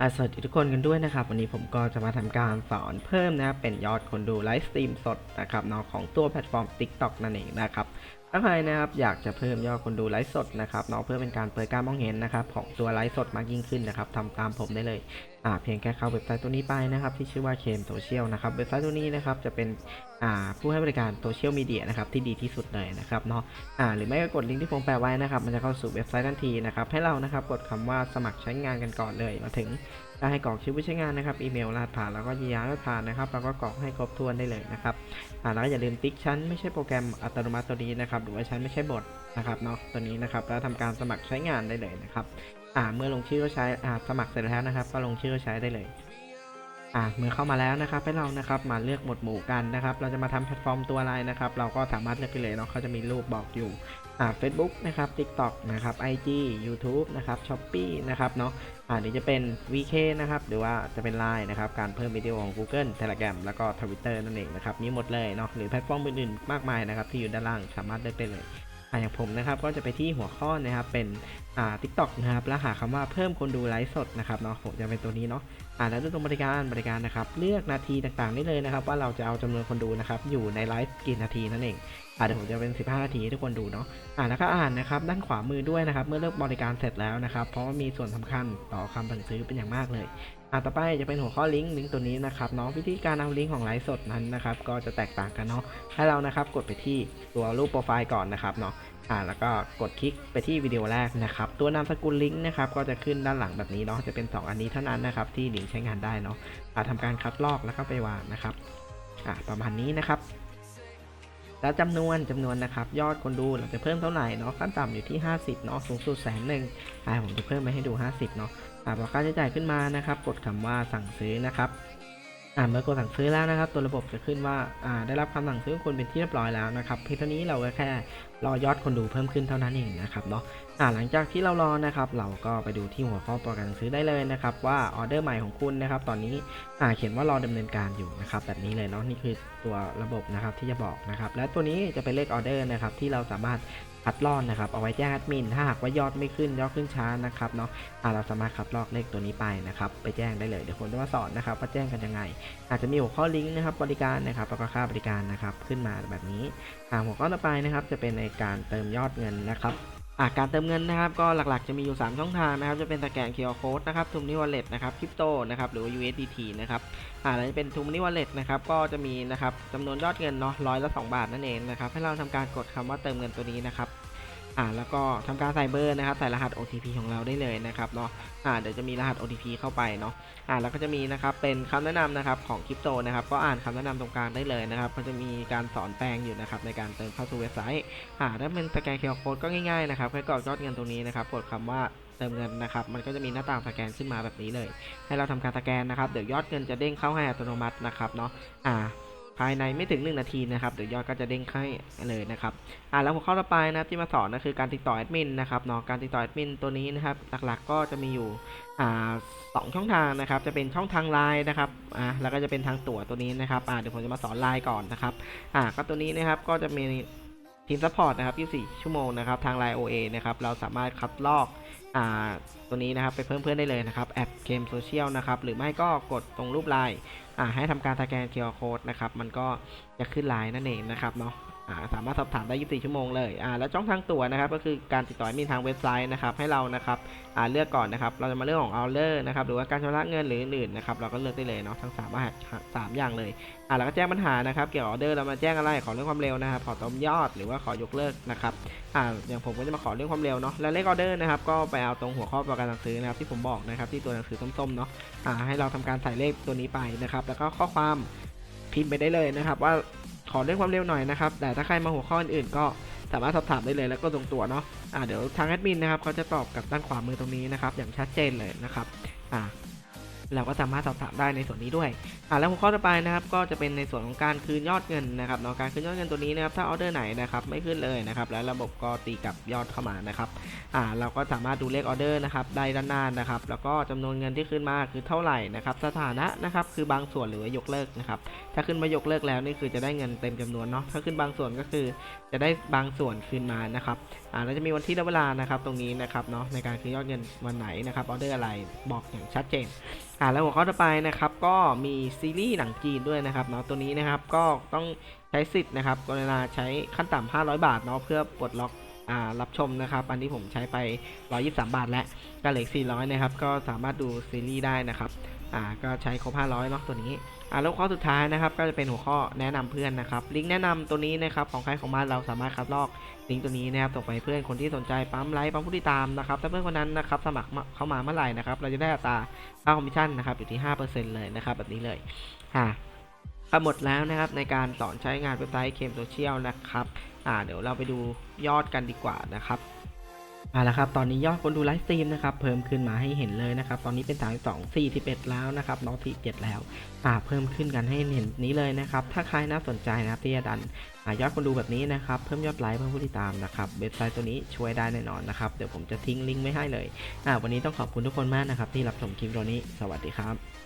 อาสวัสดีทุกคนกันด้วยนะครับ วันนี้ผมก็จะมาทำการสอนเพิ่มนะครับเป็นยอดคนดูไลฟ์สตรีมสดนะครับนอกของตัวแพลตฟอร์ม TikTok นั่นเองนะครับถ้าใครนะครับอยากจะเพิ่มยอดคนดูไลฟ์สดนะครับนอกเพื่อเป็นการเปิดการมองเห็นนะครับของตัวไลฟ์สดมากยิ่งขึ้นนะครับทำตามผมได้เลย อ่าเพียงแค่เข้าเว็บไซต์ตัวนี้ไปนะครับ ที่ชื่อว่าเคมโซเชียลนะครับเว็บไซต์ตัวนี้นะครับจะเป็นอ่าผู้ให้บริการโซเชียลมีเดียนะครับที่ดีที่สุดเลยนะครับเนาะอ่าหรือไม่ก็กดลิงก์ที่ผมแปะไว้นะครับมันจะเข้าสู่เว็บไซต์ทันทีนะครับให้เรานะครับกดคำว่าสมัครใช้งานกันก่อนเลยมาถึงก็ให้กรอกชื่อผู้ใช้งานนะครับอีเมลรหัสผ่านแล้วก็ยียารหัสผ่านนะครับแล้วก็กรอกให้ครบถ้วนได้เลยนะครับอ่าแล้วก็อย่าลืมติ๊กชั้นไม่ใช่โปรแกรมอัตโนมัติตัวนี้นะครับหรือว่าชั้นไม่ใช่บทนะครับเนาะตัวนี้นะครับแล้วทำการสมัครใช้งานได้เลยนะครับ อ่าเมื่อลงชื่อก็ใช้อ่าสมัครเสร็จแล้วนะครับ ก็ลงชื่อก็ใช้ได้เลยอ่าเมื่อเข้ามาแล้วนะครับให้เรานะครับมาเลือกหมวดหมู่กันนะครับ เราจะมาทำแพลตฟอร์มตัวอะไรนะครับ เราก็สามารถเลือกไปเลยเนาะเขาจะมีรูปบอกอยู่อ่า Facebook นะครับ TikTok นะครับ IG YouTube นะครับ Shopee นะครับเนาะอ่าหรือจะเป็น VK นะครับ หรือว่าจะเป็น Line นะครับ การเพิ่มวิดีโอของ Google Telegram แล้วก็ Twitter นั่นเองนะครับมีหมดเลยเนาะหรือแพลตฟอร์มอื่นๆมากมายนะครับที่อยู่ด้านล่างสามารถเลือกได้เลย อ่าอย่างผมนะครับก็จะไปที่หัวข้อนะครับเป็นอ่าทิกตอกนะครับแล้วหาคำว่าเพิ่มคนดูไลฟ์สดนะครับเนาะผมจะเป็นตัวนี้เนาะ อ่าแล้วดูตรงบริการบริการนะครับเลือกนาทีต่างๆได้เลยนะครับ ว่าเราจะเอาจำนวนคนดูนะครับอยู่ในไลฟ์กี่นาทีนั่นเองอ่าเดี๋ยวผมจะเป็น 15 นาทีให้ทุกคนดูเนาะอ่าแล้วก็อ่านนะครับด้านขวามือด้วยนะครับเมื่อเลือกบริการเสร็จแล้วนะครับเพราะว่ามีส่วนสำคัญต่อคำสั่งซื้อเป็นอย่างมากเลยอ่าต่อไปจะเป็นหัวข้อลิงก์ลิงก์ตัวนี้นะครับเนาะวิธีการเอาลิงก์ของไลฟ์สดนั้นนะครับก็จะแตกต่างกันเนาะให้เรานะครับกดไปที่ตัวรูปโปรไฟล์ก่อนนะครับเนาะ อ่าแล้วก็กดคลิกไปที่วิดีโอแรกนะครับ ตัวนามสกุลลิงก์นะครับก็จะขึ้นด้านหลังแบบนี้เนาะจะเป็น 2 อันนี้เท่านั้นนะครับที่ลิงก์ใช้งานได้เนาะอ่าทำการคัดลอกแล้วก็ไปวางนะครับอ่าประมาณนี้นะครับแล้วจำนวนจำนวนนะครับยอดคนดูเราจะเพิ่มเท่าไหร่เนาะขั้นต่ำอยู่ที่ 50เนาะสูงสุดแสนหนึ่งอ่าผมจะเพิ่มไปให้ดู 50เนาะอ่าพอค่าใช้จ่ายขึ้นมานะครับ กดคำว่าสั่งซื้อนะครับ อ่าเมื่อกดสั่งซื้อแล้วนะครับ ตัวระบบจะขึ้นว่าอ่าได้รับคำสั่งซื้อของคุณเป็นที่เรียบร้อยแล้วนะครับเพียงเท่านี้เราก็แค่รอยอดคนดูเพิ่มขึ้นเท่านั้นเองนะครับเนาะ อ่าหลังจากที่เรารอนะครับ เราก็ไปดูที่หัวข้อประกันซื้อได้เลยนะครับ ว่าออเดอร์ใหม่ของคุณนะครับ ตอนนี้อ่าเขียนว่ารอดำเนินการอยู่นะครับ แบบนี้เลยเนาะนี่คือตัวระบบนะครับที่จะบอกนะครับ และตัวนี้จะเป็นเลขออเดอร์นะครับ ที่เราสามารถคัดลอกนะครับ เอาไว้แจ้งแอดมิน ถ้าหากว่ายอดไม่ขึ้นยอดขึ้นช้านะครับเนาะอ่าเราสามารถคัดลอกเลขตัวนี้ไปนะครับ ไปแจ้งได้เลย เดี๋ยวผมจะมาสอนนะครับว่าแจ้งกันยังไง อาจจะมีหัวข้อลิงก์นะครับ บริการนะครับ แล้วก็ค่าบริการนะครับ ขึ้นมาแบบนี้หัวข้อต่อไปนะครับ จะเป็นในการเติมยอดเงินนะครับ อาการเติมเงินนะครับก็หลักๆ จะมีอยู่ 3 ช่องทางนะครับ จะเป็นสแกน QR Code นะครับทูมนิวอลเล็ตนะครับคริปโตนะครับหรือว่า USDT นะครับอ่าแล้วจะเป็นทูมนิวอลเล็ตนะครับก็จะมีนะครับจำนวนยอดเงินเนาะร้อยละ2บาทนั่นเองนะครับให้เราทำการกดคำว่าเติมเงินตัวนี้นะครับ อ่าแล้วก็ทำการใส่เบอร์นะครับใส่รหัส OTP ของเราได้เลยนะครับเนาะอ่าเดี๋ยวจะมีรหัส OTP เข้าไปเนาะอ่าแล้วก็จะมีนะครับเป็นคำแนะนำนะครับของคริปโตนะครับก็อ่านคำแนะนำตรงกลางได้เลยนะครับก็จะมีการสอนแปลงอยู่นะครับในการเติมเข้าสู่เว็บไซต์อ่าถ้าเป็นสแกนเคอร์โค้ดก็ง่ายๆนะครับแค่กรอกยอดเงินตรงนี้นะครับกดคำว่าเติมเงินนะครับมันก็จะมีหน้าต่างสแกนขึ้นมาแบบนี้เลย ให้เราทำการสแกนนะครับเดี๋ยวยอดเงินจะเด้งเข้าให้อัตโนมัตินะครับเนาะอ่า ภายในไม่ถึง 1 นาทีนะครับเดี๋ยวยอดก็จะเด้งให้เลยนะครับอ่าแล้วหัวข้อต่อไปนะครับที่มาสอนก็คือการติดต่อแอดมินนะครับเนาะการติดต่อแอดมินตัวนี้นะครับหลักๆก็จะมีอยู่อ่าสองช่องทางนะครับจะเป็นช่องทางไลน์นะครับอ่าแล้วก็จะเป็นทางตั๋วตัวนี้นะครับอ่าเดี๋ยวผมจะมาสอนไลน์ก่อนนะครับอ่าก็ตัวนี้นะครับก็จะมีทีมซัพพอร์ตนะครับ24 ชั่วโมงนะครับทางไลน์ OA นะครับเราสามารถคัดลอก อ่าตัวนี้นะครับไปเพิ่มเพื่อนได้เลยนะครับแอดเกมโซเชียลนะครับหรือไม่ก็กดตรงรูปไลน์อ่าให้ทำการสแกน QR Code นะครับมันก็จะขึ้นไลน์นั่นเองนะครับเนาะ สามารถสอบถามได้ 24 ชั่วโมงเลยแล้วช่องทางตั๋วนะครับ ก็คือการติดต่อมีทางเว็บไซต์นะครับ ให้เรานะครับเลือกก่อนนะครับ เราจะมาเรื่องของ o อ r อ r นะครับ หรือว่าการชำระเงินหรืออื่นนะครับ เราก็เลือกได้เลยเนาะ ทั้ง3ามสามอย่างเลยอ่าแล้วก็แจ้งปัญหานะครับ เกี่ยวกับออเดอร์เรามาแจ้งอะไร ขอเรื่องความเร็วนะครับ ขอต้มยอด หรือว่าขอยกเลิกนะครับอ่าอย่างผมก็จะมาขอเรื่องความเร็วเนาะ แล้วเลขออเดอร์นะครับ ก็ไปเอาตรงหัวข้อประกันสั่งซื้อนะครับ ที่ผมบอกนะครับ ที่ตัวหนังสือส้มๆเนาะอ่าให้เราทำการใส่เลขตัวนี้ไปนะครับ แล้วก็ข้อความพิมพ์ไปได้เลยนะครับว่าข อเรื่องความเร็วหน่อยนะครับ แต่ถ้าใครมาหัวข้ออื่นๆก็สามารถสอบถามได้เลยแล้วก็ตรงตัวเนาะอ่าเดี๋ยวทางแอดมินนะครับเขาจะตอบกับด้านขวามือตรงนี้นะครับ อย่างชัดเจนเลยนะครับ อ่า เราก็สามารถสอบถามได้ในส่วนนี้ด้วยอ่าแล้วหัวข้อต่อไปนะครับก็จะเป็นในส่วนของการคืนยอดเงินนะครับเนาะการคืนยอดเงินตัวนี้นะครับถ้าออเดอร์ไหนนะครับไม่ขึ้นเลยนะครับแล้วระบบก็ตีกับยอดเข้ามานะครับอ่าเราก็สามารถดูเลขออเดอร์นะครับได้ด้านหน้านะครับแล้วก็จำนวนเงินที่ขึ้นมาคือเท่าไหร่นะครับสถานะนะครับคือบางส่วนหรือว่ายกเลิกนะครับถ้าขึ้นมายกเลิกแล้วนี่คือจะได้เงินเต็มจำนวนเนาะถ้าขึ้นบางส่วนก็คือจะได้บางส่วนคืนมานะครับอ่าแล้วจะมีวันที่และเวลานะครับตรงนี้นะครับเนาะในการคืนยอดเงินวันไหนนะครับออเดอร์อะไรบอกอย่างชัดเจนอ่าแล้วหัวข้อต่อไปนะครับก็มีซีรีส์หนังจีนด้วยนะครับเนาะตัวนี้นะครับก็ต้องใช้สิทธิ์นะครับเวลาใช้ขั้นต่ำ500 บาทเนาะเพื่อปลดล็อกอ่ารับชมนะครับอันนี้ผมใช้ไป 123 บาทแล้วก็เหลืออก400 นะครับ ก็สามารถดูซีรีส์ได้นะครับ อ่าก็ใช้ครบ500เนาะตัวนี้อ่าแล้วข้อสุดท้ายนะครับก็จะเป็นหัวข้อแนะนำเพื่อนนะครับลิงก์แนะนำตัวนี้นะครับของใครของมันเราสามารถคัดลอกลิงก์ตัวนี้นะครับส่งไปเพื่อนคนที่สนใจปั๊มไลค์ปั๊มผู้ติดตามนะครับถ้าเพื่อนคนนั้นนะครับสมัครเข้ามาเมื่อไหร่นะครับเราจะได้อัตราค่าคอมมิชชั่นนะครับอยู่ที่ 5%เลยนะครับแบบนี้เลยอ่าก็หมดแล้วนะครับในการสอนใช้งานเว็บไซต์เคมโซเชียลนะครับอ่าเดี๋ยวเราไปดูยอดกันดีกว่านะครับ อ่าแล้วครับ ตอนนี้ยอดคนดูไลฟ์สตรีมนะครับ เพิ่มขึ้นมาให้เห็นเลยนะครับ ตอนนี้เป็น 32 41 แล้วนะครับน้อง47 แล้ว อ่า เพิ่มขึ้นกันให้เห็นนี้เลยนะครับ ถ้าใครน่าสนใจนะครับที่จะดันอ่ายอดคนดูแบบนี้นะครับ เพิ่มยอดไลค์เพิ่มผู้ติดตามนะครับ เว็บไซต์ตัวนี้ช่วยได้แน่นอนนะครับ เดี๋ยวผมจะทิ้งลิงก์ไว้ให้เลย อ่า วันนี้ต้องขอบคุณทุกคนมากนะครับที่รับชมคลิปตัวนี้ สวัสดีครับ